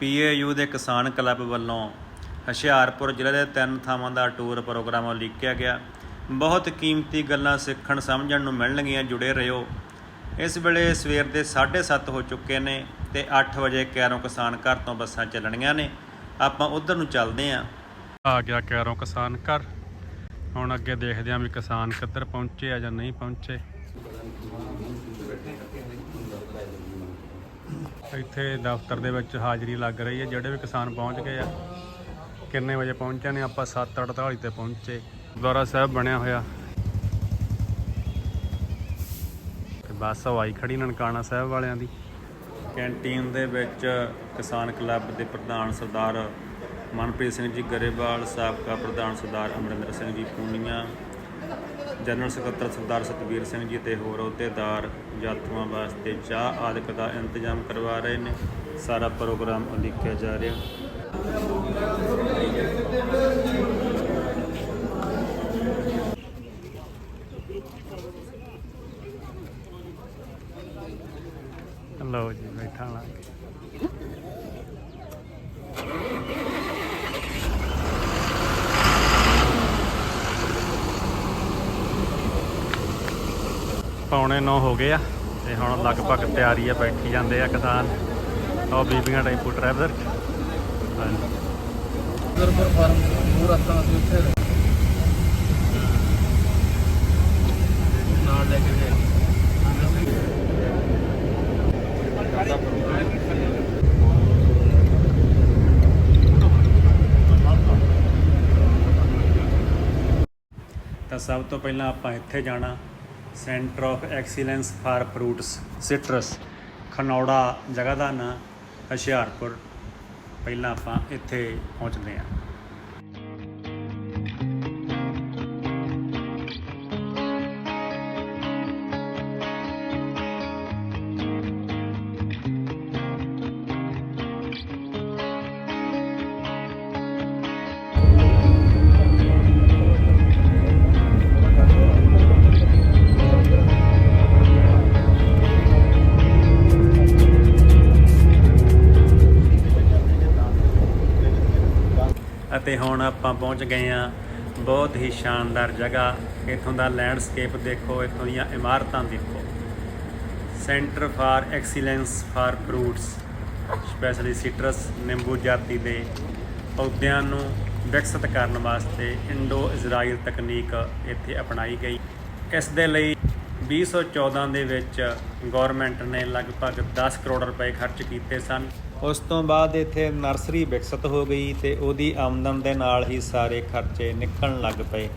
PAU ਦੇ ਕਿਸਾਨ club ਵੱਲੋਂ ਹੁਸ਼ਿਆਰਪੁਰ ਜ਼ਿਲ੍ਹੇ ਦੇ ਤਿੰਨ ਥਾਵਾਂ ਦਾ ਟੂਰ ਪ੍ਰੋਗਰਾਮ ਉਲੀਕਿਆ ਗਿਆ। ਬਹੁਤ ਕੀਮਤੀ ਗੱਲਾਂ ਸਿੱਖਣ ਸਮਝਣ ਨੂੰ ਮਿਲਣਗੀਆਂ, ਜੁੜੇ ਰਹੋ। ਇਸ ਵੇਲੇ ਸਵੇਰ ਦੇ 7:30 ਹੋ ਚੁੱਕੇ ਨੇ ਤੇ 8 ਵਜੇ ਕੈਰੋਂ ਕਿਸਾਨ ਘਰ ਤੋਂ ਬੱਸਾਂ ਚੱਲਣੀਆਂ ਨੇ। ਆਪਾਂ ਉਧਰ ਨੂੰ ਚੱਲਦੇ ਆਂ ਆ ਗਿਆ ਕੈਰੋਂ ਕਿਸਾਨ ਘਰ। ਹੁਣ ਅੱਗੇ ਦੇਖਦੇ ਆਂ ਵੀ ਕਿਸਾਨ ਕਿੱਧਰ ਪਹੁੰਚੇ ਆ ਜਾਂ ਨਹੀਂ ਪਹੁੰਚੇ। ਇੱਥੇ ਦਫ਼ਤਰ ਦੇ ਵਿੱਚ ਹਾਜ਼ਰੀ ਲੱਗ ਰਹੀ ਹੈ, ਜਿਹੜੇ ਵੀ ਕਿਸਾਨ ਪਹੁੰਚ ਗਏ ਆ। ਕਿੰਨੇ ਵਜੇ ਪਹੁੰਚੇ ਨੇ? ਆਪਾਂ 7:48 ਤੇ ਪਹੁੰਚੇ। ਗੁਰਦੁਆਰਾ ਸਾਹਿਬ ਬਣਿਆ ਹੋਇਆ। ਤੇ ਬੱਸ ਹਵਾਈ ਖੜੀ ਨਨਕਾਣਾ ਸਾਹਿਬ ਵਾਲਿਆਂ ਦੀ। ਕੈਂਟੀਨ ਦੇ ਵਿੱਚ ਕਿਸਾਨ ਕਲੱਬ ਦੇ ਪ੍ਰਧਾਨ ਸਰਦਾਰ ਮਨਪ੍ਰੀਤ ਸਿੰਘ ਜੀ ਗਰੇਵਾਲ, ਸਾਬਕਾ ਪ੍ਰਧਾਨ ਸਰਦਾਰ ਅਮਰਿੰਦਰ ਸਿੰਘ ਜੀ ਪੂਨੀਆ ਜਨਰਲ ਸਕੱਤਰ ਸਰਦਾਰ ਸਤਵੀਰ ਸਿੰਘ ਜੀ ਤੇ ਹੋਰ ਅਹੁਦੇਦਾਰ ਯਾਤਰੂਆਂ ਵਾਸਤੇ ਚਾਹ ਆਦਿਕ ਦਾ ਇੰਤਜ਼ਾਮ ਕਰਵਾ ਰਹੇ ਨੇ। ਸਾਰਾ ਪ੍ਰੋਗਰਾਮ ਉਲੀਕਿਆ ਜਾ ਰਿਹਾ ਲਓ ਜੀ ਬੈਠਾ ਲਾਂਗੇ ਪੌਣੇ 9 ਹੋ ਗਏ ਆ ਤੇ ਹੁਣ ਲਗਭਗ ਤਿਆਰੀ ਆ, ਬੈਠੀ ਜਾਂਦੇ ਆ ਕਿਸਾਨ। ਉਹ ਬੀਬੀਆਂ ਟੈਂਪੂ ਟਰੈਵਲਰ। ਗੁਰਪੁਰ ਫਾਰਮ ਹੋਰ ਆਪਾਂ ਅਸੀਂ ਉੱਥੇ ਨਾਲ ਲੈ ਕੇ ਗਏ ਤਾਂ ਸਭ ਤੋਂ ਪਹਿਲਾਂ ਆਪਾਂ ਇੱਥੇ ਜਾਣਾ। Centre of excellence for fruits citrus Khanaura ਜਗ੍ਹਾ ਦਾ ਨਾਂ, ਹੁਸ਼ਿਆਰਪੁਰ। ਪਹਿਲਾਂ ਆਪਾਂ ਇੱਥੇ ਪਹੁੰਚਦੇ ਹਾਂ। ਹੁਣ ਆਪਾਂ ਪਹੁੰਚ ਗਏ ਹਾਂ। ਬਹੁਤ ਹੀ ਸ਼ਾਨਦਾਰ ਜਗ੍ਹਾ। ਇੱਥੋਂ ਦਾ ਲੈਂਡਸਕੇਪ ਦੇਖੋ, ਇੱਥੋਂ ਦੀਆਂ ਇਮਾਰਤਾਂ ਦੇਖੋ। Centre for excellence for fruits specially citrus ਨਿੰਬੂ ਜਾਤੀ ਦੇ ਪੌਦਿਆਂ ਨੂੰ ਵਿਕਸਿਤ ਕਰਨ ਵਾਸਤੇ ਇੰਡੋ ਇਜ਼ਰਾਈਲ ਤਕਨੀਕ ਇੱਥੇ ਅਪਣਾਈ ਗਈ। ਇਸ ਦੇ ਲਈ 2014 ਦੇ ਵਿੱਚ ਗਵਰਨਮੈਂਟ ਨੇ ਲਗਭਗ 10 ਕਰੋੜ ਰੁਪਏ ਖਰਚ ਕੀਤੇ ਸਨ। ਉਸ ਤੋਂ ਬਾਅਦ ਇੱਥੇ ਨਰਸਰੀ ਵਿਕਸਿਤ ਹੋ ਗਈ ਤੇ ਉਹਦੀ ਆਮਦਨ ਦੇ ਨਾਲ ਹੀ ਸਾਰੇ ਖਰਚੇ ਨਿਕਲਣ ਲੱਗ ਪਏ।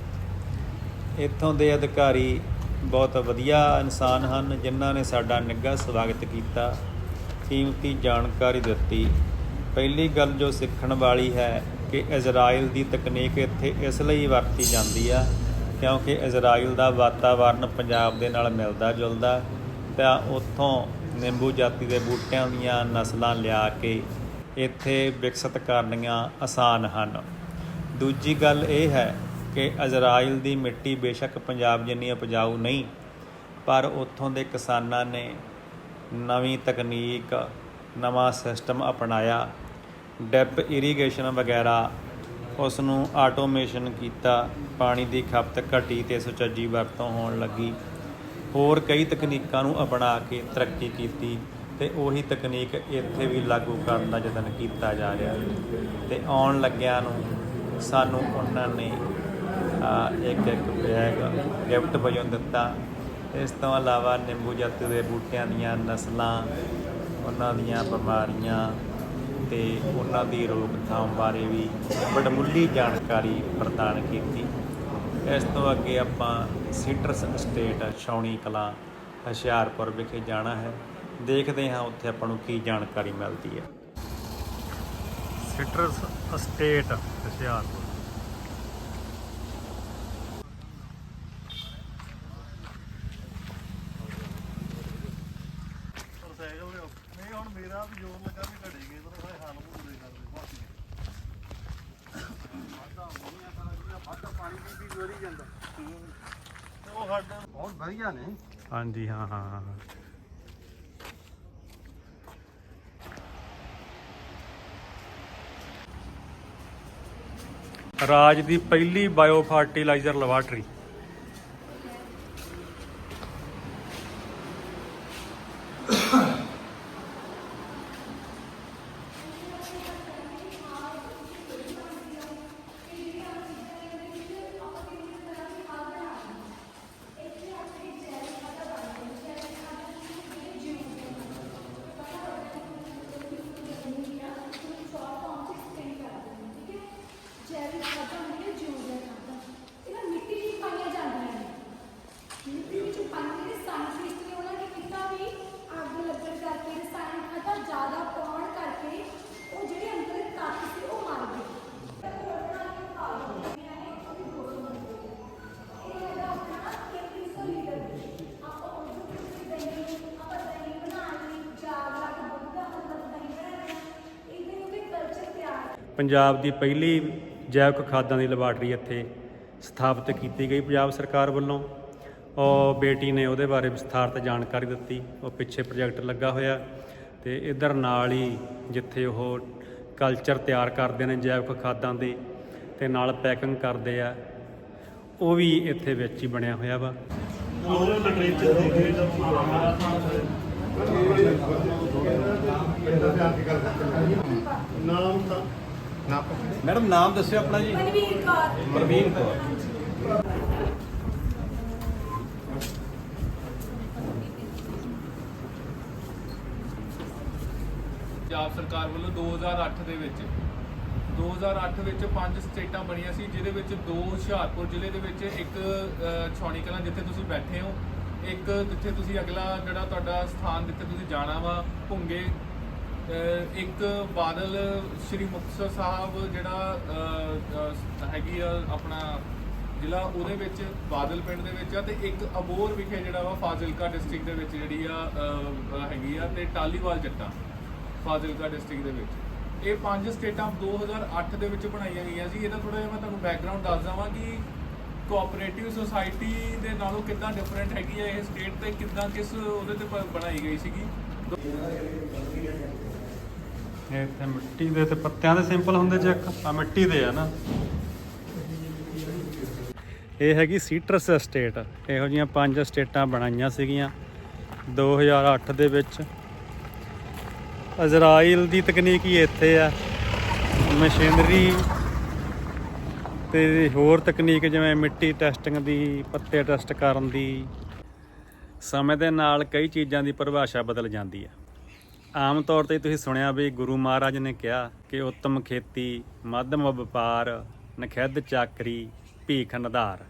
ਇੱਥੋਂ ਦੇ ਅਧਿਕਾਰੀ ਬਹੁਤ ਵਧੀਆ ਇਨਸਾਨ ਹਨ, ਜਿਨ੍ਹਾਂ ਨੇ ਸਾਡਾ ਨਿੱਘਾ ਸਵਾਗਤ ਕੀਤਾ, ਕੀਮਤੀ ਜਾਣਕਾਰੀ ਦਿੱਤੀ। ਪਹਿਲੀ ਗੱਲ ਜੋ ਸਿੱਖਣ ਵਾਲੀ ਹੈ ਕਿ ਇਜ਼ਰਾਈਲ ਦੀ ਤਕਨੀਕ ਇੱਥੇ ਇਸ ਲਈ ਵਰਤੀ ਜਾਂਦੀ ਆ, ਕਿਉਂਕਿ ਇਜ਼ਰਾਈਲ ਦਾ ਵਾਤਾਵਰਨ ਪੰਜਾਬ ਦੇ ਨਾਲ ਮਿਲਦਾ ਜੁਲਦਾ ਤਾਂ ਉੱਥੋਂ ਨਿੰਬੂ ਜਾਤੀ ਦੇ ਬੂਟਿਆਂ ਦੀਆਂ ਨਸਲਾਂ ਲਿਆ ਕੇ ਇੱਥੇ ਵਿਕਸਿਤ ਕਰਨੀਆਂ ਆਸਾਨ ਹਨ। ਦੂਜੀ ਗੱਲ ਇਹ ਹੈ ਕਿ ਅਜ਼ਰਾਈਲ ਦੀ ਮਿੱਟੀ ਬੇਸ਼ੱਕ ਪੰਜਾਬ ਜਿੰਨੀ ਉਪਜਾਊ ਨਹੀਂ, ਪਰ ਉੱਥੋਂ ਦੇ ਕਿਸਾਨਾਂ ਨੇ ਨਵੀਂ ਤਕਨੀਕ, ਨਵਾਂ ਸਿਸਟਮ ਅਪਣਾਇਆ। ਡੈਪ ਇਰੀਗੇਸ਼ਨ ਵਗੈਰਾ ਉਸ ਨੂੰ ਆਟੋਮੇਸ਼ਨ ਕੀਤਾ, ਪਾਣੀ ਦੀ ਖਪਤ ਘਟੀ ਤੇ ਸੁਚੱਜੀ ਵਰਤੋਂ ਹੋਣ ਲੱਗੀ। ਹੋਰ ਕਈ ਤਕਨੀਕਾਂ ਨੂੰ ਅਪਣਾ ਕੇ ਤਰੱਕੀ ਕੀਤੀ ਤੇ ਉਹੀ ਤਕਨੀਕ ਇੱਥੇ ਵੀ ਲਾਗੂ ਕਰਨ ਦਾ ਯਤਨ ਕੀਤਾ ਜਾ ਰਿਹਾ ਤੇ ਆਉਣ ਲੱਗਿਆਂ ਨੂੰ ਸਾਨੂੰ ਉਹਨਾਂ ਨੇ ਇੱਕ ਇੱਕ ਬੈਗ ਗਿਫਟ ਵਜੋਂ ਦਿੱਤਾ। ਇਸ ਤੋਂ ਇਲਾਵਾ ਨਿੰਬੂ ਜਾਤੀ ਦੇ ਬੂਟਿਆਂ ਦੀਆਂ ਨਸਲਾਂ, ਉਹਨਾਂ ਦੀਆਂ ਬਿਮਾਰੀਆਂ ਤੇ ਉਹਨਾਂ ਦੀ ਰੋਕਥਾਮ ਬਾਰੇ ਵੀ ਬੜਮੁੱਲੀ ਜਾਣਕਾਰੀ ਪ੍ਰਦਾਨ ਕੀਤੀ। ਇਸ ਤੋਂ ਅੱਗੇ ਆਪਾਂ ਸੀਟਰਸ ਸਟੇਟ, ਛਾਉਣੀ ਕਲਾਂ, ਹੁਸ਼ਿਆਰਪੁਰ ਵਿਖੇ ਜਾਣਾ ਹੈ। ਦੇਖਦੇ ਹਾਂ ਉੱਥੇ ਆਪਾਂ ਨੂੰ ਕੀ ਜਾਣਕਾਰੀ ਮਿਲਦੀ ਹੈ। Citrus state, Hoshiarpur. ਹਾਂਜੀ ਹਾਂ ਹਾਂ ਹਾਂ। ਰਾਜ ਦੀ ਪਹਿਲੀ ਬਾਇਓ ਫਰਟੀਲਾਈਜ਼ਰ ਲੈਬਾਰਟਰੀ ਪੰਜਾਬ ਦੀ ਪਹਿਲੀ ਜੈਵਿਕ ਖਾਦਾਂ ਦੀ ਲੈਬਾਰਟਰੀ ਇੱਥੇ ਸਥਾਪਿਤ ਕੀਤੀ ਗਈ ਪੰਜਾਬ ਸਰਕਾਰ ਵੱਲੋਂ। ਉਹ ਬੇਟੀ ਨੇ ਉਹਦੇ ਬਾਰੇ ਵਿਸਥਾਰਤ ਜਾਣਕਾਰੀ ਦਿੱਤੀ। ਉਹ ਪਿੱਛੇ ਪ੍ਰੋਜੈਕਟ ਲੱਗਾ ਹੋਇਆ ਤੇ ਇਧਰ ਨਾਲ ਹੀ ਜਿੱਥੇ ਉਹ ਕਲਚਰ ਤਿਆਰ ਕਰਦੇ ਨੇ ਜੈਵਿਕ ਖਾਦਾਂ ਦੇ ਤੇ ਨਾਲ ਪੈਕਿੰਗ ਕਰਦੇ ਆ, ਉਹ ਵੀ ਇੱਥੇ ਵਿੱਚ ਹੀ ਬਣਿਆ ਹੋਇਆ ਵਾ। ਉਹ ਲਿਟਰੇਚਰ ਦੇਖੇ ਤਾਂ ਨਾਮ ਤਾਂ ਮੈਡਮ ਨਾਮ ਦੱਸਿਓ ਆਪਣਾ ਜੀ। ਮਨਵੀਰ ਕੌਰ। ਪ੍ਰਵੀਨ ਕੌਰ। ਪੰਜਾਬ ਸਰਕਾਰ ਵੱਲੋਂ 2008 ਦੇ ਵਿੱਚ 2008 ਵਿੱਚ ਪੰਜ ਸਟੇਟਾਂ ਬਣੀਆਂ ਸੀ ਜਿਹਦੇ ਵਿੱਚ ਦੋ ਹੁਸ਼ਿਆਰਪੁਰ ਜ਼ਿਲ੍ਹੇ ਦੇ ਵਿੱਚ ਇੱਕ ਅ, ਛਾਉਣੀ ਕਲਾਂ ਜਿੱਥੇ ਤੁਸੀਂ ਬੈਠੇ ਹੋ ਇੱਕ ਜਿੱਥੇ ਤੁਸੀਂ ਅਗਲਾ ਜਿਹੜਾ ਤੁਹਾਡਾ ਸਥਾਨ ਜਿੱਥੇ ਤੁਸੀਂ ਜਾਣਾ ਵਾ ਭੁੰਗੇ ਇੱਕ ਬਾਦਲ ਸ਼੍ਰੀ ਮੁਕਤਸਰ ਸਾਹਿਬ ਜਿਹੜਾ ਹੈਗੀ ਆ ਆਪਣਾ ਜ਼ਿਲ੍ਹਾ, ਉਹਦੇ ਵਿੱਚ, ਬਾਦਲ ਪਿੰਡ ਦੇ ਵਿੱਚ ਆ ਤੇ ਇੱਕ ਅਬੋਰ ਵਿਖੇ ਜਿਹੜਾ ਵਾ ਫਾਜ਼ਿਲਕਾ ਡਿਸਟ੍ਰਿਕਟ ਦੇ ਵਿੱਚ ਜਿਹੜੀ ਆ ਹੈਗੀ ਆ ਤੇ ਟਾਲੀਵਾਲ ਜੱਟਾਂ, ਫਾਜ਼ਿਲਕਾ ਡਿਸਟ੍ਰਿਕਟ ਦੇ ਵਿੱਚ। ਇਹ ਪੰਜ ਸਟੇਟਾਂ 2008 ਦੇ ਵਿੱਚ ਬਣਾਈਆਂ ਗਈਆਂ ਸੀ। ਇਹਦਾ ਥੋੜਾ ਜਿਹਾ ਮੈਂ ਤੁਹਾਨੂੰ ਬੈਕਗ੍ਰਾਉਂਡ ਦੱਸ ਦਵਾਂ ਕਿ ਕੋਆਪਰੇਟਿਵ ਸੁਸਾਇਟੀ ਦੇ ਨਾਲੋਂ ਕਿੱਦਾਂ ਡਿਫਰੈਂਟ ਹੈਗੀ ਆ ਇਹ ਸਟੇਟ ਤੇ, ਕਿੱਦਾਂ ਕਿਸ ਉਹਦੇ ਤੇ ਬ- ਬਣਾਈ ਗਈ ਸੀਗੀ। ਇਹ ਇੱਥੇ ਮਿੱਟੀ ਦੇ ਤੇ ਪੱਤਿਆਂ ਦੇ ਸਿੰਪਲ ਹੁੰਦੇ ਚੈੱਕ ਆ ਮਿੱਟੀ ਦੇ ਆ ਨਾ। ਇਹ ਹੈਗੀ ਸੀਟਰਸ ਸਟੇਟ। ਇਹੋ ਜੀਆਂ ਪੰਜ ਸਟੇਟਾਂ ਬਣਾਈਆਂ ਸੀਗੀਆਂ 2008 ਦੇ ਵਿੱਚ। ਇਜ਼ਰਾਈਲ ਦੀ ਤਕਨੀਕ ਹੀ ਇੱਥੇ ਆ। ਮਸ਼ੀਨਰੀ ਤੇ ਹੋਰ ਤਕਨੀਕ ਜਿਵੇਂ ਮਿੱਟੀ ਟੈਸਟਿੰਗ ਦੀ, ਪੱਤੇ ਟੈਸਟ ਕਰਨ ਦੀ। ਸਮੇਂ ਦੇ ਨਾਲ ਕਈ ਚੀਜ਼ਾਂ ਦੀ ਪਰਿਭਾਸ਼ਾ ਬਦਲ ਜਾਂਦੀ ਹੈ ਆਮ ਤੌਰ ਤੇ ਤੁਸੀਂ ਸੁਣਿਆ ਵੀ ਗੁਰੂ ਮਹਾਰਾਜ ਨੇ ਕਿਹਾ ਕਿ ਉੱਤਮ ਖੇਤੀ, ਮੱਧਮ ਵਪਾਰ, ਨਖਿੱਧ ਚਾਕਰੀ, ਭੀਖ ਨਦਾਰ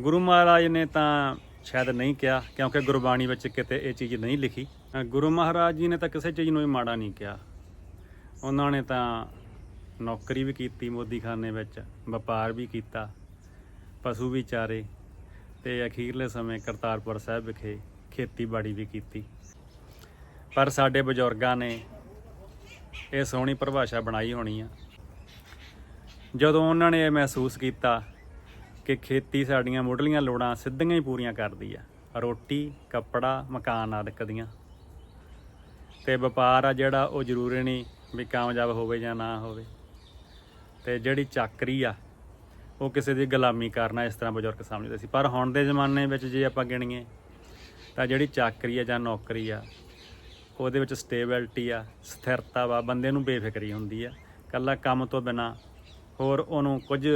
ਗੁਰੂ ਮਹਾਰਾਜ ਨੇ ਤਾਂ ਸ਼ਾਇਦ ਨਹੀਂ ਕਿਹਾ, ਕਿਉਂਕਿ ਗੁਰਬਾਣੀ ਵਿੱਚ ਕਿਤੇ ਇਹ ਚੀਜ਼ ਨਹੀਂ ਲਿਖੀ। ਗੁਰੂ ਮਹਾਰਾਜ ਜੀ ਨੇ ਤਾਂ ਕਿਸੇ ਚੀਜ਼ ਨੂੰ ਵੀ ਮਾੜਾ ਨਹੀਂ ਕਿਹਾ। ਉਹਨਾਂ ਨੇ ਤਾਂ ਨੌਕਰੀ ਵੀ ਕੀਤੀ ਮੋਦੀਖਾਨੇ ਵਿੱਚ, ਵਪਾਰ ਵੀ ਕੀਤਾ, ਪਸ਼ੂ ਵੀ ਚਾਰੇ, ਤੇ ਅਖੀਰਲੇ ਸਮੇਂ ਕਰਤਾਰਪੁਰ ਸਾਹਿਬ ਵਿਖੇ ਖੇਤੀਬਾੜੀ ਵੀ ਕੀਤੀ। ਪਰ ਸਾਡੇ ਬਜ਼ੁਰਗਾਂ ਨੇ ਇਹ ਸੋਹਣੀ ਪਰਿਭਾਸ਼ਾ ਬਣਾਈ ਹੋਣੀ ਆ। ਜਦੋਂ ਉਹਨਾਂ ਨੇ ਇਹ ਮਹਿਸੂਸ ਕੀਤਾ ਕਿ ਖੇਤੀ ਸਾਡੀਆਂ ਮੁੱਢਲੀਆਂ ਲੋੜਾਂ ਸਿੱਧੀਆਂ ਹੀ ਪੂਰੀਆਂ ਕਰਦੀ ਆ, ਰੋਟੀ, ਕੱਪੜਾ, ਮਕਾਨ ਆਦਿਕ ਦੀਆਂ। ਤੇ ਵਪਾਰ ਆ ਜਿਹੜਾ ਉਹ ਜ਼ਰੂਰੀ ਨਹੀਂ ਵੀ ਕਾਮਯਾਬ ਹੋਵੇ ਜਾਂ ਨਾ ਹੋਵੇ। ਤੇ ਜਿਹੜੀ ਚਾਕਰੀ ਆ, ਉਹ ਕਿਸੇ ਦੀ ਗੁਲਾਮੀ ਕਰਨਾ ਇਸ ਤਰ੍ਹਾਂ ਬਜ਼ੁਰਗ ਸਮਝਦੇ ਸੀ। ਪਰ ਹੁਣ ਦੇ ਜ਼ਮਾਨੇ ਵਿੱਚ ਜੇ ਆਪਾਂ ਗਿਣੀਏ, ਤਾਂ ਜਿਹੜੀ ਚਾਕਰੀ ਆ ਜਾਂ ਨੌਕਰੀ ਆ ਉਹਦੇ ਵਿੱਚ ਸਟੇਬਿਲਟੀ ਆ, ਸਥਿਰਤਾ ਵਾ, ਬੰਦੇ ਨੂੰ ਬੇਫਿਕਰੀ ਹੁੰਦੀ ਆ। ਕੱਲਾ ਕੰਮ ਤੋਂ ਬਿਨਾ ਹੋਰ ਉਹਨੂੰ ਕੁਝ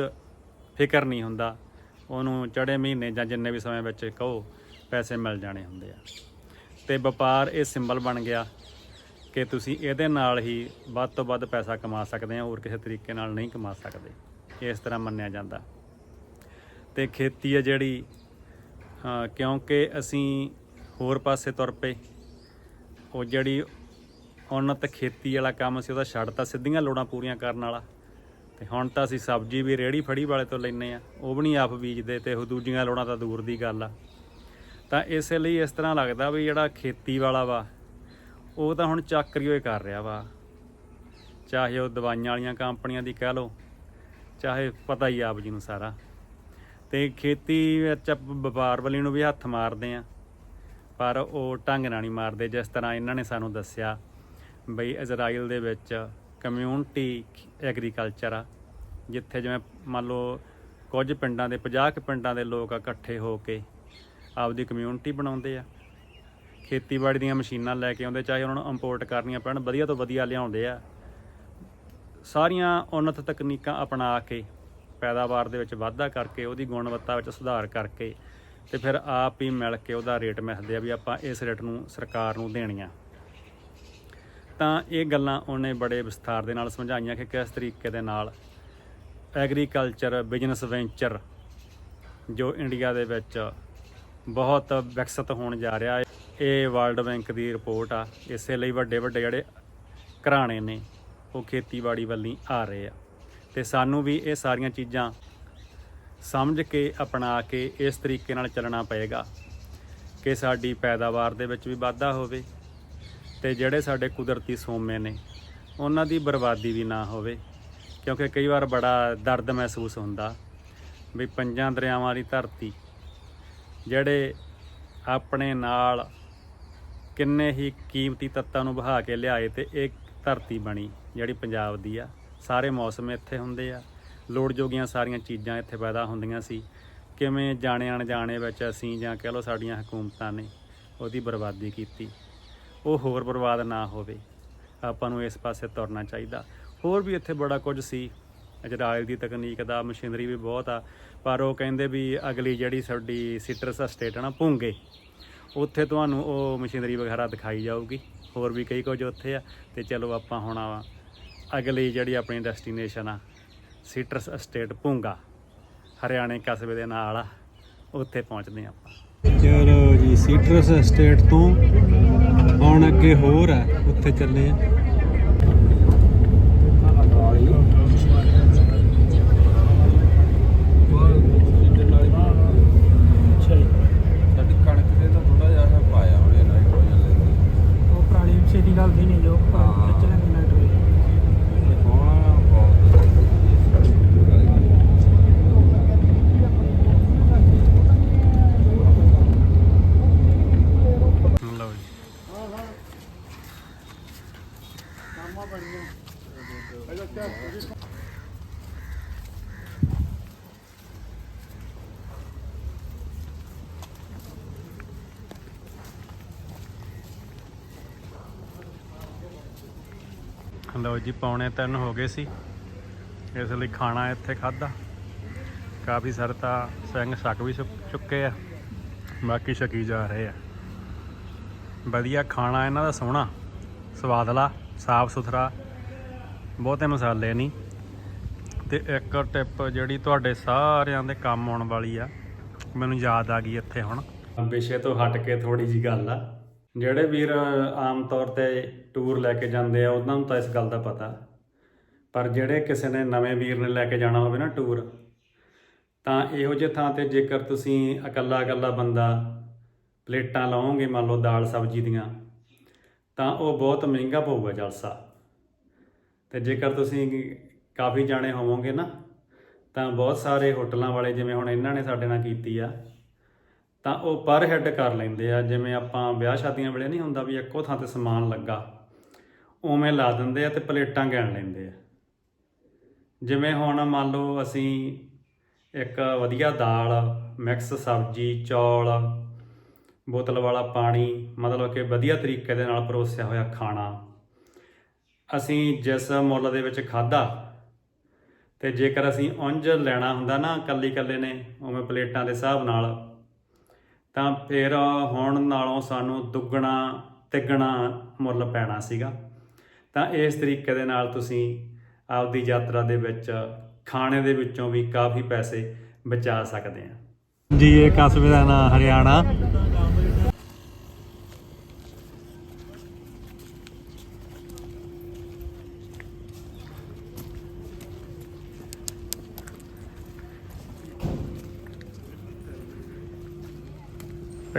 ਫਿਕਰ ਨਹੀਂ ਹੁੰਦਾ। ਉਹਨੂੰ ਚੜੇ ਮਹੀਨੇ ਜਾਂ ਜਿੰਨੇ ਵੀ ਸਮੇਂ ਵਿੱਚ ਕਹੋ, ਪੈਸੇ ਮਿਲ ਜਾਣੇ ਹੁੰਦੇ ਆ। ਤੇ ਵਪਾਰ ਇਹ ਸਿੰਬਲ ਬਣ ਗਿਆ ਕਿ ਤੁਸੀਂ ਇਹਦੇ ਨਾਲ ਹੀ ਵੱਧ ਤੋਂ ਵੱਧ ਪੈਸਾ ਕਮਾ ਸਕਦੇ ਆ, ਹੋਰ ਕਿਸੇ ਤਰੀਕੇ ਨਾਲ ਨਹੀਂ ਕਮਾ ਸਕਦੇ। ਇਸ ਤਰ੍ਹਾਂ ਮੰਨਿਆ ਜਾਂਦਾ। ਤੇ ਖੇਤੀ ਆ ਜਿਹੜੀ ਕਿਉਂਕਿ ਅਸੀਂ ਹੋਰ ਪਾਸੇ ਤੁਰ ਪਏ ਉਹ ਜਿਹੜੀ ਉન્નਤ ਖੇਤੀ ਵਾਲਾ ਕੰਮ ਸੀ, ਉਹਦਾ ਛੱਡਤਾ ਸਿੱਧੀਆਂ ਲੋੜਾਂ ਪੂਰੀਆਂ ਕਰਨ ਵਾਲਾ। ਤੇ ਹੁਣ ਤਾਂ ਅਸੀਂ ਸਬਜ਼ੀ ਵੀ ਰੇੜੀ ਫੜੀ ਵਾਲੇ ਤੋਂ ਲੈਨੇ ਆ ਉਹ ਵੀ ਨਹੀਂ ਆਪ ਬੀਜਦੇ ਤੇ ਉਹ ਦੂਜੀਆਂ ਲੋੜਾਂ ਤਾਂ ਦੂਰ ਦੀ ਗੱਲ ਆ। ਤਾਂ ਇਸੇ ਲਈ ਇਸ ਤਰ੍ਹਾਂ ਲੱਗਦਾ ਵੀ ਜਿਹੜਾ ਖੇਤੀ ਵਾਲਾ ਵਾ, ਉਹ ਤਾਂ ਹੁਣ ਚਾਕਰੀ ਹੋਏ ਕਰ ਰਿਹਾ ਵਾ। ਚਾਹੇ ਉਹ ਦਵਾਈਆਂ ਵਾਲੀਆਂ ਕੰਪਨੀਆਂ ਦੀ ਕਹਿ ਲਓ, ਚਾਹੇ ਪਤਾ ਹੀ ਆਪ ਜੀ ਨੂੰ ਸਾਰਾ। ਤੇ ਖੇਤੀ ਵਿੱਚ ਆਪਾਂ ਵਪਾਰ ਵਾਲੀ ਨੂੰ ਵੀ ਹੱਥ ਮਾਰਦੇ ਆ ਪਰ ਉਹ ਢੰਗ ਨਾਲ ਨਹੀਂ ਮਾਰਦੇ, ਜਿਸ ਤਰ੍ਹਾਂ ਇਹਨਾਂ ਨੇ ਸਾਨੂੰ ਦੱਸਿਆ ਬਈ ਇਜ਼ਰਾਈਲ ਦੇ ਵਿੱਚ ਕਮਿਊਨਿਟੀ ਐਗਰੀਕਲਚਰ ਆ, ਜਿੱਥੇ ਜਿਵੇਂ ਮੰਨ ਲਓ ਕੁਝ ਪਿੰਡਾਂ ਦੇ 50 ਕੁ ਪਿੰਡਾਂ ਦੇ ਲੋਕ ਇਕੱਠੇ ਹੋ ਕੇ ਆਪਦੀ ਕਮਿਊਨਿਟੀ ਬਣਾਉਂਦੇ ਆ। ਖੇਤੀਬਾੜੀ ਦੀਆਂ ਮਸ਼ੀਨਾਂ ਲੈ ਕੇ ਆਉਂਦੇ, ਚਾਹੇ ਉਹਨਾਂ ਨੂੰ ਇੰਪੋਰਟ ਕਰਨੀਆਂ ਪੈਣ, ਵਧੀਆ ਤੋਂ ਵਧੀਆ ਲਿਆਉਂਦੇ ਆ। ਸਾਰੀਆਂ ਉન્નਤ ਤਕਨੀਕਾਂ ਅਪਣਾ ਕੇ ਪੈਦਾਵਾਰ ਦੇ ਵਿੱਚ ਵਾਧਾ ਕਰਕੇ, ਉਹਦੀ ਗੁਣਵੱਤਾ ਵਿੱਚ ਸੁਧਾਰ ਕਰਕੇ ਤੇ ਫਿਰ ਆਪ ਹੀ ਮਿਲ ਕੇ ਉਹਦਾ ਰੇਟ ਮਿਲਦੇ ਆ ਵੀ ਆਪਾਂ ਇਸ ਰੇਟ ਨੂੰ ਸਰਕਾਰ ਨੂੰ ਦੇਣੀਆਂ। ਤਾਂ ਇਹ ਗੱਲਾਂ ਉਹਨੇ ਬੜੇ ਵਿਸਥਾਰ ਦੇ ਨਾਲ ਸਮਝਾਈਆਂ ਕਿ ਕਿਸ ਤਰੀਕੇ ਦੇ ਨਾਲ ਐਗਰੀਕਲਚਰ, ਬਿਜ਼ਨਸ ਵੈਂਚਰ ਜੋ ਇੰਡੀਆ ਦੇ ਵਿੱਚ ਬਹੁਤ ਵਿਕਸਿਤ ਹੋਣ ਜਾ ਰਿਹਾ ਹੈ, ਇਹ ਵਰਲਡ ਬੈਂਕ ਦੀ ਰਿਪੋਰਟ ਆ। ਇਸੇ ਲਈ ਵੱਡੇ ਵੱਡੇ ਜਿਹੜੇ ਘਰਾਣੇ ਨੇ, ਉਹ ਖੇਤੀਬਾੜੀ ਵੱਲੀ ਆ ਰਹੇ ਆ। ਤੇ ਸਾਨੂੰ ਵੀ ਇਹ ਸਾਰੀਆਂ ਚੀਜ਼ਾਂ ਸਮਝ ਕੇ ਅਪਣਾ ਕੇ ਇਸ ਤਰੀਕੇ ਨਾਲ ਚੱਲਣਾ ਪਏਗਾ ਕਿ ਸਾਡੀ ਪੈਦਾਵਾਰ ਦੇ ਵਿੱਚ ਵੀ ਵਾਧਾ ਹੋਵੇ ਤੇ ਜਿਹੜੇ ਸਾਡੇ ਕੁਦਰਤੀ ਸੋਮੇ ਨੇ, ਉਹਨਾਂ ਦੀ ਬਰਬਾਦੀ ਵੀ ਨਾ ਹੋਵੇ। ਕਿਉਂਕਿ ਕਈ ਵਾਰ ਬੜਾ ਦਰਦ ਮਹਿਸੂਸ ਹੁੰਦਾ ਵੀ ਪੰਜਾਂ ਦਰਿਆਵਾਂ ਦੀ ਧਰਤੀ ਜਿਹੜੇ ਆਪਣੇ ਨਾਲ ਕਿੰਨੇ ਹੀ ਕੀਮਤੀ ਤੱਤਾਂ ਨੂੰ ਬਹਾ ਕੇ ਲਿਆਏ ਤੇ ਇਹ ਧਰਤੀ ਬਣੀ ਜਿਹੜੀ ਪੰਜਾਬ ਦੀ ਆ। ਸਾਰੇ ਮੌਸਮ ਇੱਥੇ ਹੁੰਦੇ ਆ। ਲੋੜ ਜੋਗੀਆਂ ਸਾਰੀਆਂ ਚੀਜ਼ਾਂ ਇੱਥੇ ਪੈਦਾ ਹੁੰਦੀਆਂ ਸੀ। ਕਿਵੇਂ ਜਾਣੇ ਅਣਜਾਣੇ ਵਿੱਚ ਅਸੀਂ ਜਾਂ ਕਹਿ ਲਓ ਸਾਡੀਆਂ ਹਕੂਮਤਾਂ ਨੇ ਉਹਦੀ ਬਰਬਾਦੀ ਕੀਤੀ। ਉਹ ਹੋਰ ਬਰਬਾਦ ਨਾ ਹੋਵੇ। ਆਪਾਂ ਨੂੰ ਇਸ ਪਾਸੇ ਤੁਰਨਾ ਚਾਹੀਦਾ। ਹੋਰ ਵੀ ਇੱਥੇ ਬੜਾ ਕੁਝ ਸੀ। ਇਜਰਾਇਲ ਦੀ ਤਕਨੀਕ ਦਾ, ਮਸ਼ੀਨਰੀ ਵੀ ਬਹੁਤ ਆ। ਪਰ ਉਹ ਕਹਿੰਦੇ ਵੀ ਅਗਲੀ ਜਿਹੜੀ ਸਾਡੀ ਸਿਟਰਸ ਸਟੇਟ ਹੈ ਨਾ, ਭੁੰਗੇ, ਉੱਥੇ ਤੁਹਾਨੂੰ ਉਹ ਮਸ਼ੀਨਰੀ ਵਗੈਰਾ ਦਿਖਾਈ ਜਾਊਗੀ। ਹੋਰ ਵੀ ਕਈ ਕੁਝ ਉੱਥੇ ਆ। ਤੇ ਚਲੋ ਆਪਾਂ ਹੁਣ ਆ ਅਗਲੀ ਜਿਹੜੀ ਆਪਣੀ ਡੈਸਟੀਨੇਸ਼ਨ ਆ ਸੀਟਰਸ ਅਸਟੇਟ ਭੁੰਗਾ, ਹਰਿਆਣੇ ਕਸਬੇ ਦੇ ਨਾਲ ਆ, ਉੱਥੇ ਪਹੁੰਚਦੇ ਹਾਂ ਆਪਾਂ। ਚਲੋ ਜੀ, ਸੀਟਰਸ ਅਸਟੇਟ ਤੋਂ ਹੁਣ ਅੱਗੇ ਹੋਰ ਆ, ਉੱਥੇ ਚੱਲੇ ਆ ਸਾਡੀ ਕਣਕ ਤੇ ਤਾਂ ਥੋੜਾ ਜਿਹਾ ਇਹ ਪਾਇਆ ਉਹਨੇ ਨਾਈਟ੍ਰੋਜਨ ਲੈਂਦੀ ਉਹ ਪੁਰਾਣੀ ਛੇਤੀ ਗੱਲ ਦੀ ਨਹੀਂ ਜੋ ਹਾਂ। ਖਿੱਚ ਲੈਂਦੇ ਨਾਈਟ੍ਰੋਜਨ ਇਹ ਹੁਣ ਬਹੁਤ ਲਓ ਜੀ ਲਓ ਜੀ ਪੌਣੇ ਤਿੰਨ ਹੋ ਗਏ ਸੀ। ਇਸ ਲਈ ਖਾਣਾ ਇੱਥੇ ਖਾਦਾ ਕਾਫੀ ਸਾਰੇ ਤਾਂ ਸਿੰਘ ਛਕ ਵੀ ਚੁੱਕ- ਚੁੱਕੇ ਆ। ਬਾਕੀ ਛਕੀ ਜਾ ਰਹੇ ਆ। ਵਧੀਆ ਖਾਣਾ ਇਹਨਾਂ ਦਾ ਸੋਹਣਾ। ਸਵਾਦਲਾ ਸਾਫ਼ ਸੁਥਰਾ ਬਹੁਤੇ ਮਸਾਲੇ ਨਹੀਂ। ਤੇ ਇੱਕ ਟਿਪ ਜਿਹੜੀ ਤੁਹਾਡੇ ਸਾਰਿਆਂ ਦੇ ਕੰਮ ਆਉਣ ਵਾਲੀ ਆ। ਮੈਨੂੰ ਯਾਦ ਆ ਗਈ ਇੱਥੇ ਹੁਣ। ਵਿਸ਼ੇ ਤੋਂ ਹਟ ਕੇ ਥੋੜੀ ਜੀ ਗੱਲ ਆ। ਜਿਹੜੇ ਵੀਰ ਆਮ ਤੌਰ ਤੇ ਟੂਰ ਲੈ ਕੇ ਜਾਂਦੇ ਆ, ਉਹਨਾਂ ਨੂੰ ਤਾਂ ਇਸ ਗੱਲ ਦਾ ਪਤਾ। ਪਰ ਜਿਹੜੇ ਕਿਸੇ ਨੇ ਨਵੇਂ ਵੀਰ ਨੇ ਲੈ ਕੇ ਜਾਣਾ ਹੋਵੇ ਨਾ ਟੂਰ ਤਾਂ ਇਹੋ ਜਿਹੇ ਥਾਂ ਤੇ ਜੇਕਰ ਤੁਸੀਂ ਇਕੱਲਾ ਇਕੱਲਾ ਬੰਦਾ ਪਲੇਟਾਂ ਲਾਓਗੇ, ਮੰਨ ਲਓ ਦਾਲ ਸਬਜ਼ੀ ਦੀਆਂ, ਤਾਂ ਉਹ ਬਹੁਤ ਮਹਿੰਗਾ ਪਊਗਾ ਜਲਸਾ। ਤੇ ਜੇਕਰ ਤੁਸੀਂ ਕਾਫੀ ਜਾਣੇ ਹੋਵੋਗੇ ਨਾ, ਤਾਂ ਬਹੁਤ ਸਾਰੇ ਹੋਟਲਾਂ ਵਾਲੇ ਜਿਵੇਂ ਹੁਣ ਇਹਨਾਂ ਨੇ ਸਾਡੇ ਨਾਲ ਕੀਤੀ ਆ ਤਾਂ ਉਹ ਪਰ ਹੈੱਡ ਕਰ ਲੈਂਦੇ ਆ। ਜਿਵੇਂ ਆਪਾਂ ਵਿਆਹ ਸ਼ਾਦੀਆਂ ਵੇਲੇ ਨਹੀਂ ਹੁੰਦਾ ਵੀ ਇੱਕੋ ਥਾਂ ਤੇ ਸਮਾਨ ਲੱਗਾ, ਉਵੇਂ ਲਾ ਦਿੰਦੇ ਆ ਤੇ ਪਲੇਟਾਂ ਗਿਣ ਲੈਂਦੇ ਆ। ਜਿਵੇਂ ਹੁਣ ਮੰਨ ਲਓ ਅਸੀਂ ਇੱਕ ਵਧੀਆ ਦਾਲ, ਮਿਕਸ ਸਬਜ਼ੀ, ਚੌਲ, ਬੋਤਲ ਵਾਲਾ ਪਾਣੀ, ਮਤਲਬ ਕਿ ਵਧੀਆ ਤਰੀਕੇ ਦੇ ਨਾਲ ਪਰੋਸਿਆ ਹੋਇਆ ਖਾਣਾ। ਅਸੀਂ ਜਿਸ ਮੁੱਲ ਦੇ ਵਿੱਚ ਖਾਦਾ ਤੇ ਜੇਕਰ ਅਸੀਂ ਉਂਝ ਲੈਣਾ ਹੁੰਦਾ ਨਾ ਕੱਲੀ ਕੱਲੇ ਨੇ, ਉਵੇਂ ਪਲੇਟਾਂ ਦੇ ਹਿਸਾਬ ਨਾਲ ਤਾਂ ਫਿਰ ਹੁਣ ਨਾਲੋਂ ਸਾਨੂੰ ਦੁੱਗਣਾ, ਤਿੱਗਣਾ ਮੁੱਲ ਪੈਣਾ ਸੀਗਾ। ਤਾਂ ਇਸ ਤਰੀਕੇ ਦੇ ਨਾਲ ਤੁਸੀਂ ਆਪਦੀ ਯਾਤਰਾ ਦੇ ਵਿੱਚ, ਖਾਣੇ ਦੇ ਵਿੱਚੋਂ ਵੀ ਕਾਫੀ ਪੈਸੇ ਬਚਾ ਸਕਦੇ ਆ। ਜੀ, ਇਹ ਕਸਬੇ ਦਾ ਨਾਮ ਹਰਿਆਣਾ।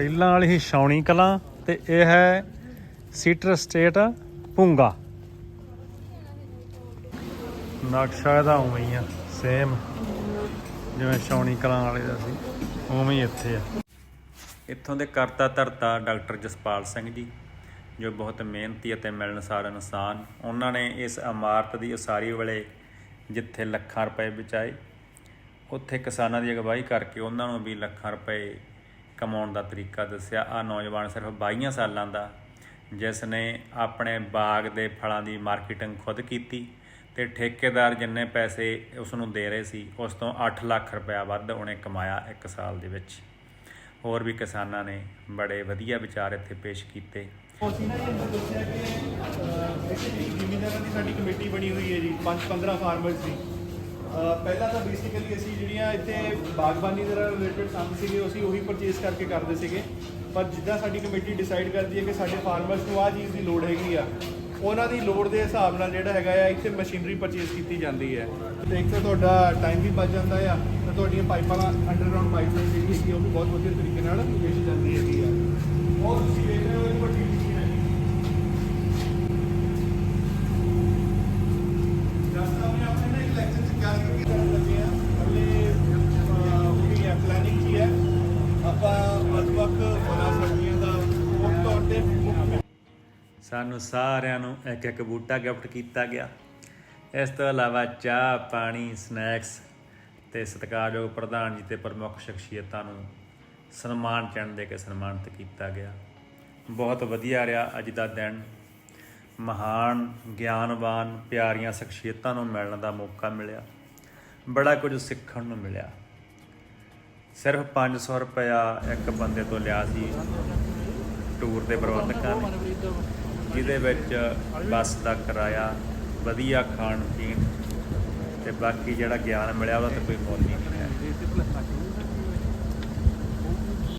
ਪਹਿਲਾਂ ਵਾਲੀ ਹੀ ਸ਼ੌਣੀ ਕਲਾਂ ਤੇ ਇਹ ਹੈ ਸੀਟਰ ਸਟੇਟ ਭੁੰਗਾ ਨਕਸ਼ਾ ਇਹਦਾ ਉਵੇਂ ਹੀ ਆ ਸੇਮ ਜਿਵੇਂ ਸ਼ੌਣੀ ਕਲਾਂ ਵਾਲੇ ਦਾ ਸੀ, ਉਵੇਂ ਹੀ ਇੱਥੇ ਆ। ਇੱਥੋਂ ਦੇ ਕਰਤਾ ਧਰਤਾ ਡਾਕਟਰ ਜਸਪਾਲ ਸਿੰਘ ਜੀ, ਜੋ ਬਹੁਤ ਮਿਹਨਤੀ ਅਤੇ ਮਿਲਣਸਾਰ ਇਨਸਾਨ। ਉਹਨਾਂ ਨੇ ਇਸ ਇਮਾਰਤ ਦੀ ਉਸਾਰੀ ਵੇਲੇ ਜਿੱਥੇ ਲੱਖਾਂ ਰੁਪਏ ਬਚਾਏ, ਉੱਥੇ ਕਿਸਾਨਾਂ ਦੀ ਅਗਵਾਈ ਕਰਕੇ ਉਹਨਾਂ ਨੂੰ ਵੀ ਲੱਖਾਂ ਰੁਪਏ ਕਮਾਉਣ ਦਾ ਤਰੀਕਾ ਦੱਸਿਆ। ਆ ਨੌਜਵਾਨ ਸਿਰਫ 22 ਸਾਲਾਂ ਦਾ, ਜਿਸ ਨੇ ਆਪਣੇ ਬਾਗ ਦੇ ਫਲਾਂ ਦੀ ਮਾਰਕੀਟਿੰਗ ਖੁਦ ਕੀਤੀ ਤੇ ਠੇਕੇਦਾਰ ਜਿੰਨੇ ਪੈਸੇ ਉਸ ਨੂੰ ਦੇ ਰਹੇ ਸੀ, ਉਸ ਤੋਂ 8 ਲੱਖ ਰੁਪਇਆ ਵੱਧ ਉਹਨੇ ਕਮਾਇਆ ਇੱਕ ਸਾਲ ਦੇ ਵਿੱਚ। ਹੋਰ ਵੀ ਕਿਸਾਨਾਂ ਨੇ ਬੜੇ ਵਧੀਆ ਵਿਚਾਰ ਇੱਥੇ ਪੇਸ਼ ਕੀਤੇ। ਅਸੀਂ ਨਾ ਦੱਸਿਆ ਕਿ ਜ਼ਿਮੀਂਦਾਰਾਂ ਦੀ ਸਾਡੀ ਕਮੇਟੀ ਬਣੀ ਹੋਈ ਹੈ ਜੀ 5-15 ਫਾਰਮਰਸ ਦੀ। ਪਹਿਲਾਂ ਤਾਂ ਬੇਸਿਕਲੀ ਅਸੀਂ ਜਿਹੜੀਆਂ ਇੱਥੇ ਬਾਗਬਾਨੀ ਦੇ ਨਾਲ ਰਿਲੇਟਡ ਕੰਮ ਸੀਗੇ, ਅਸੀਂ ਉਹੀ ਪਰਚੇਸ ਕਰਕੇ ਕਰਦੇ ਸੀਗੇ। ਪਰ ਜਿੱਦਾਂ ਸਾਡੀ ਕਮੇਟੀ ਡਿਸਾਈਡ ਕਰਦੀ ਹੈ ਕਿ ਸਾਡੇ ਫਾਰਮਰਸ ਨੂੰ ਆਹ ਚੀਜ਼ ਦੀ ਲੋੜ ਹੈਗੀ ਆ, ਉਹਨਾਂ ਦੀ ਲੋੜ ਦੇ ਹਿਸਾਬ ਨਾਲ ਜਿਹੜਾ ਹੈਗਾ ਆ, ਇੱਥੇ ਮਸ਼ੀਨਰੀ ਪਰਚੇਸ ਕੀਤੀ ਜਾਂਦੀ ਹੈ। ਤੇ ਇੱਕ ਤਾਂ ਤੁਹਾਡਾ ਟਾਈਮ ਵੀ ਬਚ ਜਾਂਦਾ ਆ, ਤੇ ਤੁਹਾਡੀਆਂ ਪਾਈਪਾਂ ਅੰਡਰਗਰਾਉਂਡ ਪਾਈਪਲਾਈਨ ਜਿਹੜੀ ਹੈਗੀ ਉਹ ਵੀ ਬਹੁਤ ਵਧੀਆ ਤਰੀਕੇ ਨਾਲ ਵੇਚ ਜਾਂਦੀ ਹੈਗੀ ਆ। ਉਹ ਤੁਸੀਂ ਵੇਖ ਰਹੇ ਹੋ, ਇਹ ਵੱਡੀ ਮਸ਼ੀਨ ਹੈ ਰਸਤਾ ਮੈਂ ਆਪਣੇ ਨਾ ਇੱਕ ਲੈਕਚਰ ਚ ਕਿਹਾ ਸੀ ਕਿ ਕਰਨ ਲੱਗੇ ਆ ਅਗਲੇ ਉਹਦੀ ਹੈ ਪਲੈਨਿੰਗ ਕੀ ਹੈ ਆਪਾਂ ਵੱਖ-ਵੱਖ ਫਲਾਂ ਸਬਜ਼ੀਆਂ ਦਾ ਮੁੱਖ ਤੌਰ ਤੇ ਮੁੱਖ ਸਾਨੂੰ ਸਾਰਿਆਂ ਨੂੰ ਇੱਕ ਇੱਕ ਬੂਟਾ ਗਿਫਟ ਕੀਤਾ ਗਿਆ। ਇਸ ਤੋਂ ਇਲਾਵਾ ਚਾਹ, ਪਾਣੀ ਸਨੈਕਸ ਤੇ ਸਤਿਕਾਰਯੋਗ ਪ੍ਰਧਾਨ ਜੀ ਤੇ ਪ੍ਰਮੁੱਖ ਸ਼ਖਸੀਅਤਾਂ ਨੂੰ ਸਨਮਾਨ ਚੰਨ ਦੇ ਕੇ ਸਨਮਾਨਿਤ ਕੀਤਾ ਗਿਆ। ਬਹੁਤ ਵਧੀਆ ਰਿਹਾ ਅੱਜ ਦਾ ਦਿਨ। ਮਹਾਨ, ਗਿਆਨਵਾਨ, ਪਿਆਰੀਆਂ ਸ਼ਖਸੀਅਤਾਂ ਨੂੰ ਮਿਲਣ ਦਾ ਮੌਕਾ ਮਿਲਿਆ। ਬੜਾ ਕੁਝ ਸਿੱਖਣ ਨੂੰ ਮਿਲਿਆ। ਸਿਰਫ 500 ਰੁਪਇਆ ਇੱਕ ਬੰਦੇ ਤੋਂ ਲਿਆ ਸੀ ਟੂਰ ਦੇ ਪ੍ਰਬੰਧਕਾਂ ਨੇ, ਜਿਹਦੇ ਵਿੱਚ ਬੱਸ ਦਾ ਕਿਰਾਇਆ, ਵਧੀਆ ਖਾਣ ਪੀਣ ਤੇ ਬਾਕੀ ਜਿਹੜਾ ਗਿਆਨ ਮਿਲਿਆ ਉਹਦਾ ਤਾਂ ਕੋਈ ਮੁੱਲ ਨਹੀਂ।